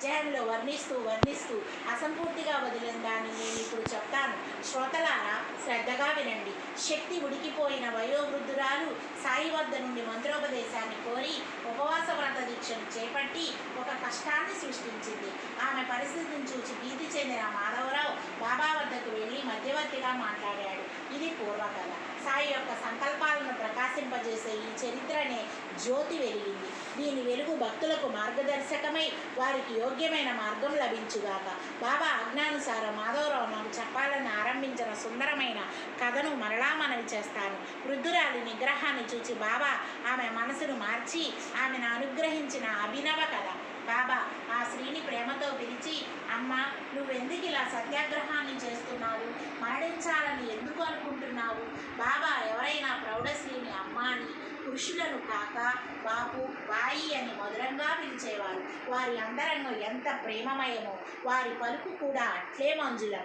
అధ్యాయంలో వర్ణిస్తూ వర్ణిస్తూ అసంపూర్తిగా వదిలిన దాన్ని నేను ఇప్పుడు చెప్తాను. శ్రోతలారా శ్రద్ధగా వినండి. శక్తి ఉడికిపోయిన వయోవృద్ధురాలు సాయి వద్ద నుండి మంత్రోపదేశాన్ని కోరి ఉపవాస వ్రత దీక్షను చేపట్టి ఒక కష్టాన్ని సృష్టించింది. ఆమె పరిస్థితిని చూసి భీతి చెందిన మాధవరావు బాబా వద్దకు వెళ్ళి మధ్యవర్తిగా మాట్లాడాడు. ఇది పూర్వకథ. సాయి యొక్క సంకల్పాలను ప్రకాశ చరిత్ర చరిత్రనే జ్యోతి వెలిగింది. దీని వెలుగు భక్తులకు మార్గదర్శకమై వారికి యోగ్యమైన మార్గం లభించుగాక. బాబా ఆజ్ఞానుసారం మాధవరావు నాకు చెప్పాలని ఆరంభించిన సుందరమైన కథను మరలా మనవి చేస్తాను. వృద్ధురాలి నిగ్రహాన్ని చూచి బాబా ఆమె మనసును మార్చి ఆమెను అనుగ్రహించిన అభినవ కథ. బాబా ఆ స్త్రీని ప్రేమతో పిలిచి అమ్మ నువ్వెందుకు ఇలా సత్యాగ్రహాన్ని చేస్తున్నావు? మరణించాలని ఎందుకు అనుకుంటున్నావు? బాబా ఎవరైనా ప్రౌఢశ్రీని అమ్మ ఋషులను కాక బాపు బాయి అని మధురంగా పిలిచేవారు. వారి అంతరంగం ఎంత ప్రేమమయమో వారి పలుకు కూడా అట్లే మంజులం.